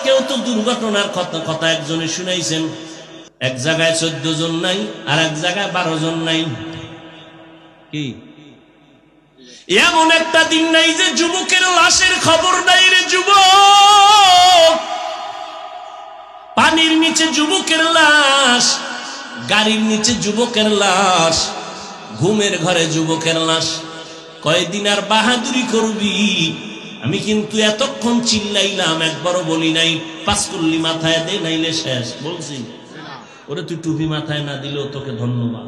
আজকেও তো দুর্ঘটনার কথা কথা একজনে শুনাইছেন। এক জায়গায় চোদ্দ জন নাই আর এক জায়গায় বারো জন নাই। কি? এমন একটা দিন নাই যে যুবকের লাশের খবর নাই রে যুবক। পানির নিচে যুবকের লাশ, গাড়ির নিচে যুবকের লাশ, ঘুমের ঘরে যুবকের লাশ। কয়দিন আর বাহাদুরি করবি? আমি কিন্তু এতক্ষণ চিল্লাইলাম, একবারও বলি নাই, পাঁচকুল্লি মাথায় দে, নাইলে শেষ, বলছি। ওরে তুই টুপি মাথায় না দিলেও তোকে ধন্যবাদ।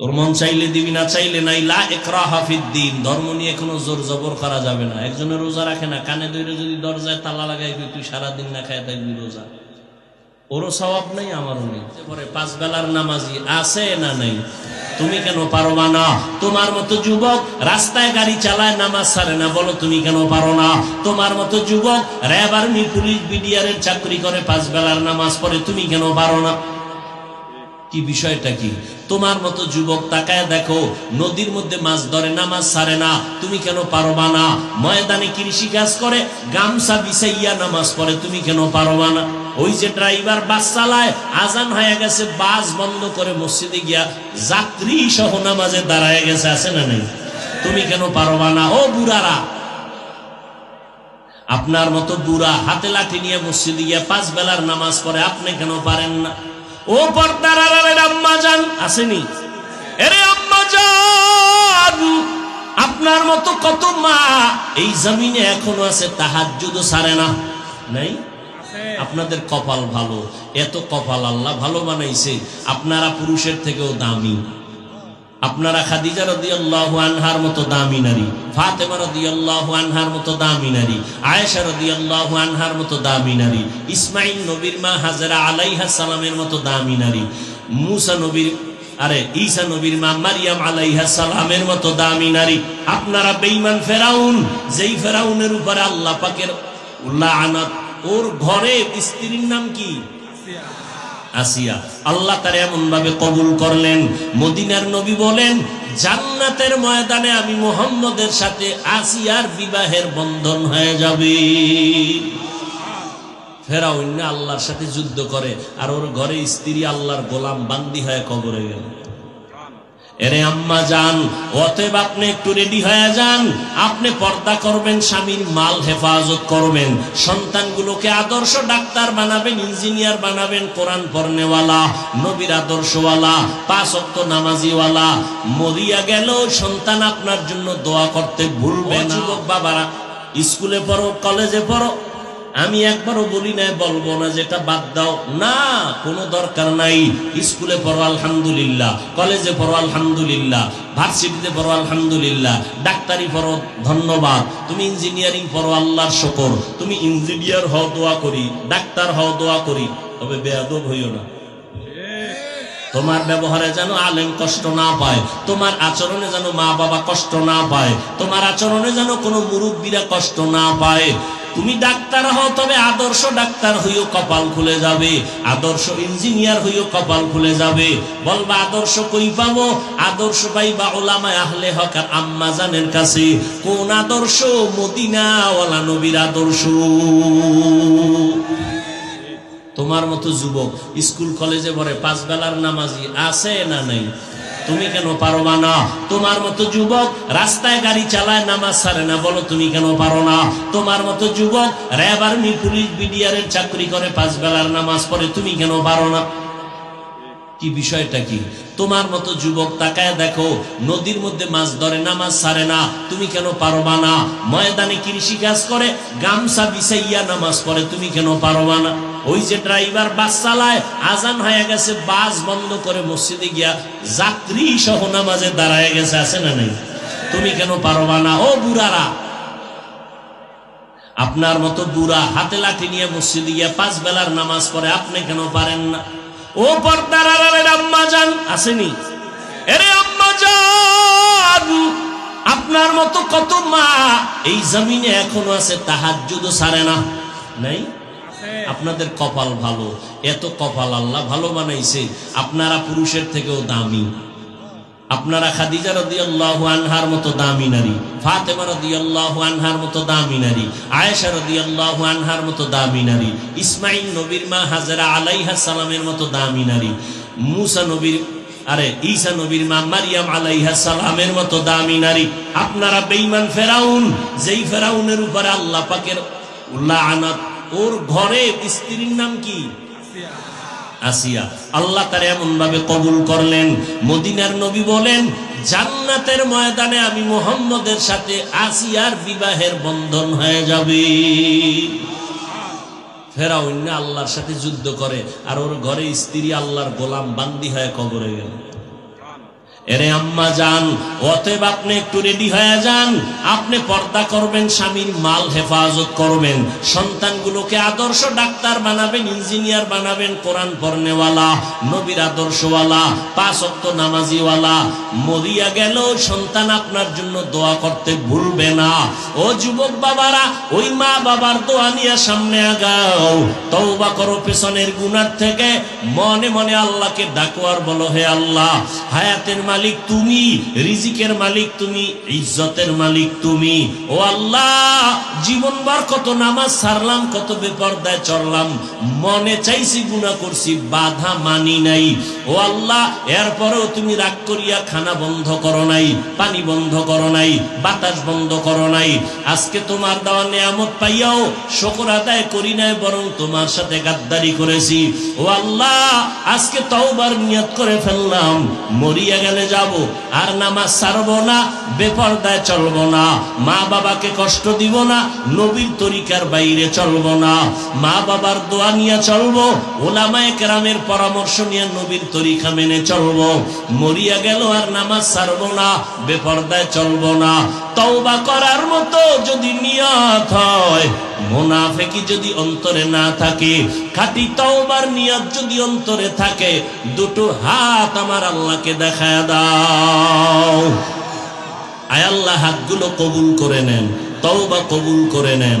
তোর মন চাইলে দিবি, না চাইলে নাই। লা একরা হাফিদ্দিন ধর্ম নিয়ে কোনো জোর জবর করা যাবে না। একজনের রোজা রাখে না, কানে ধরে যদি দরজায় তালা লাগাই তুই সারাদিন না খায় থাকবি রোজা? ওরও স্বভাব নেই, আমারও নেই। পাঁচ বেলার নামাজি আছে না নেই? তুমি কেন পারবা না? তোমার মতো যুবক রাস্তায় গাড়ি চালায় নামাজ ছাড়ে না, বলো তুমি কেন পারো না? তোমার মতো যুবক র্যাব আর্মি, পুলিশ, বিডিআরের চাকরি করে, পাঁচ বেলার নামাজ পড়ে, তুমি কেন পারো না? কি বিষয়টা কি? তোমার মতো যুবক তাকায় দেখো, নদীর মধ্যে মাছ ধরে, নামাজ ছাড়ে না, তুমি কেন পারবা না? ময়দানে কৃষি কাজ করে, গামছা বিছাইয়া নামাজ পড়ে, তুমি কেন পারবা না? ওই যে ড্রাইভার বাস চালায়, আজান হয়ে গেছে, বাস বন্ধ করে মসজিদে গিয়া যাত্রী সহ নামাজে দাঁড়ায় গেছে, আছে না নেই? তুমি কেন পারবা না? ও বুড়ারা! আপনার মতো বুড়া হাতে লাঠি নিয়ে মসজিদে গিয়া পাঁচ বেলার নামাজ পড়ে, আপনি কেন পারেন না? ও পর্দার আড়ালের আম্মা যান, আসেনি? এরে আম্মা যান! আপনার মতো কত মা এই জমিনে এখনও আছে তাহার যুদো সারে না। নাই? আপনাদের কপাল ভালো, এত কপাল আল্লাহ ভালো বানাইছে, আপনারা পুরুষের থেকেও দামি। আপনারা খাদিজা রাদিয়াল্লাহু আনহার মতো দামি নারী, ফাতেমা রাদিয়াল্লাহু আনহার মতো দামি নারী, আয়েশা রাদিয়াল্লাহু আনহার মতো দামি নারী ইসমাইল নবীর মা হাজরা আলাইহা সালামের মতো দামি নারী, মুসা নবীর, আরে ঈসা নবীর মা মারিয়াম আলাইহা সালামের মতো দামি নারী। আপনারা বেঈমান ফেরাউন, যেই ফেরাউনের উপরে আল্লাহ পাকের লাআনাত ওর ঘরে স্ত্রীর নাম কি? আসিয়া। আল্লাহ তার এমন ভাবে কবুল করলেন। মদিনার নবী বলেন, জান্নাতের ময়দানে আমি মোহাম্মদের সাথে আসিয়ার বিবাহের বন্ধন হয়ে যাবে। ফেরাউন আল্লাহর সাথে যুদ্ধ করে, আর ওর ঘরে স্ত্রী আল্লাহর গোলাম বান্দি হয়ে কবরে গেল। এরে আম্মা যান অতএব আপনি একটু রেডি হয়ে যান। আপনি পর্দা করবেন স্বামীর মাল হেফাজত করবেন। সন্তানগুলোকে আদর্শ ডাক্তার বানাবেন ইঞ্জিনিয়ার বানাবেন কোরআন পড়নেওয়ালা নবীর আদর্শওয়ালা পাঁচ অক্ত নামাজিওয়ালা। মরিয়া গেল সন্তান আপনার জন্য দোয়া করতে ভুলবে না। যুবক বাবারা স্কুলে পড়ো কলেজে পড়ো আমি একবারও বলি নাই, বলব না, যেটা বাদ দাও। না, কোনো দরকার নাই। স্কুলে পড়ো, আলহামদুলিল্লাহ। কলেজে পড়ো, আলহামদুলিল্লাহ। ভার্সিটিতে পড়ো, আলহামদুলিল্লাহ। ডাক্তারি পড়ো, ধন্যবাদ। তুমি ইঞ্জিনিয়ারিং পড়ো, আল্লাহর শকর। তুমি ইঞ্জিনিয়ার হও, দোয়া করি। ডাক্তার হও, দোয়া করি। তবে বেয়াদব হইও না। তোমার ব্যবহারে যেন আলেম কষ্ট না পায়, তোমার আচরণে যেন মা বাবা কষ্ট না পায়, তোমার আচরণে যেন কোনো মুরব্বীরা কষ্ট না পায়। তুমি ডাক্তার হও, তবে আদর্শ ডাক্তার হইও কপাল খুলে যাবে। আদর্শ ইঞ্জিনিয়ার হইও কপাল খুলে যাবে। বলবা, আদর্শ কই পাবো? আদর্শ পাইবা ওলামায় আহলে হক আর আম্মা জানের কাছে। কোন আদর্শ? মদিনা ওয়ালা নবীর আদর্শ। তোমার মতো যুবক, স্কুল কলেজে পড়ে পাঁচ বেলার নামাজি আছে না নাই? তুমি কেন পারবা না? তোমার মতো যুবক রাস্তায় গাড়ি চালায় নামাজ সারে না, বলো তুমি কেন পারো না? তোমার মতো যুবক র্যাব, আর্মি, পুলিশ, বিডিআরের চাকরি করে, পাঁচ বেলার নামাজ পড়ে, তুমি কেন পারো না? কি বিষয়টা কি? তোমার মতো যুবক তাকায় দেখো, নদীর মধ্যে মাছ ধরে নামাজ ছাড়ে না। তুমি কেন পারবা না? ময়দানে কৃষি কাজ করে, গামছা বিছাইয়া নামাজ পড়ে, তুমি কেন পারবা না? ওই যে ড্রাইভার বাস চালায়, আজান হয়ে গেছে, বাস বন্ধ করে মসজিদে গিয়া যাত্রী সহ নামাজে দাঁড়ায় গেছে, আছে না নাই? তুমি কেন পারবা না? ও বুড়ারা! আপনার মতো বুড়া হাতে লাঠি নিয়ে মসজিদে গিয়া পাঁচ বেলার নামাজ পড়ে, আপনি কেন পারেন না? ও পর্দার আড়ালের আম্মা যান আসেনি। এরে আম্মা যান আপনার মতো কত মা এই জমিনে এখনও আছে তাহার যুদো সারে না। নাই? আপনাদের কপাল ভালো, এত কপাল আল্লাহ ভালো বানাইছে, আপনারা পুরুষের থেকেও দামি। আপনারা খাদিজা রাদিয়াল্লাহু আনহার মতো দামি নারী, ফাতেমা রাদিয়াল্লাহু আনহার মতো দামি নারী, আয়েশা রাদিয়াল্লাহু আনহার মতো দামি নারী ইসমাইল নবীর মা হাজরা আলাইহাস সালামের মতো দামি নারী, মুসা নবীর, আরে ঈসা নবীর মা মারিয়াম আলাইহা সালামের মতো দামি নারী। আপনারা বেঈমান ফেরাউন, যেই ফেরাউনের উপরে আল্লাহ পাকের লাআনাত ওর ঘরে স্ত্রীর নাম কি? আসিয়া আল্লাহ তার এমন ভাবে কবুল করলেন। মদিনার নবী বলেন, জান্নাতের ময়দানে আমি মোহাম্মদের সাথে আসিয়ার বিবাহের বন্ধন হয়ে যাবে। ফেরাউন আল্লাহর সাথে যুদ্ধ করে আর ওর ঘরে স্ত্রী আল্লাহর গোলাম বান্দি হয়ে কবরে গেল। এরে আম্মা যান অতএব আপনি একটু রেডি হয়ে যান। আপনি পর্দা করবেন, স্বামীর মাল হেফাজত করবেন। সন্তানগুলোকে আদর্শ ডাক্তার বানাবেন, ইঞ্জিনিয়ার বানাবেন, কোরআন পড়নেওয়ালা, নবীর আদর্শওয়ালা, পাঁচ অক্ত নামাজিওয়ালা। মরিয়া গেল সন্তান আপনার জন্য দোয়া করতে ভুলবে না। ও যুবক বাবারা, ওই মা বাবার দোয়া নিয়ে সামনে আগাও। তওবা করো পেছনের গুনার থেকে। মনে মনে আল্লাহকে ডাকো আর বলো, হে আল্লাহ, হায়াতের মালিক তুমি, রিজিকের মালিক তুমি, ইজ্জতের মালিক তুমি। ও আল্লাহ, জীবনবার কত নামাজ সারলাম, কত বেপরদায় চললাম, মনে চাইছি গুণা করছি, বাধা মানি নাই। ও আল্লাহ, এরপরেও তুমি রাগ করিয়া খানা বন্ধ করো নাই, পানি বন্ধ করো নাই, বাতাস বন্ধ করো নাই। আজকে তোমার দেওয়া নিয়ামত পাইয়াও শকর আদায় করি নাই, বরং তোমার সাথে গাদ্দারি করেছি। ও আল্লাহ, আজকে তওবার নিয়ত করে ফেললাম, মরিয়া গেলে যাব। আর নামাজ ছাড়বো না, বেপরদায় চলবো না। মা বাবাকে কষ্ট দিব না, নবীর তরিকার বাইরে চলবো না। মা বাবার দোয়া নিয়ে চলবো, ওলামায়ে কেরামের পরামর্শ নিয়ে নবীর তরিকা মেনে চলবো। মরিয়া গেল আর নামাজ ছাড়বো না, বেপরদায় চলবো না। তওবা করার মতো যদি নিয়ত হয় মোনাফেকি যদি অন্তরে না থাকে, খাটি তওবার নিয়াদ যদি অন্তরে থাকে, দুটো হাত আমার আল্লাহকে দেখায় দাও। আয় আল্লাহ, হাতগুলো কবুল করে নেন, তওবা কবুল করে নেন।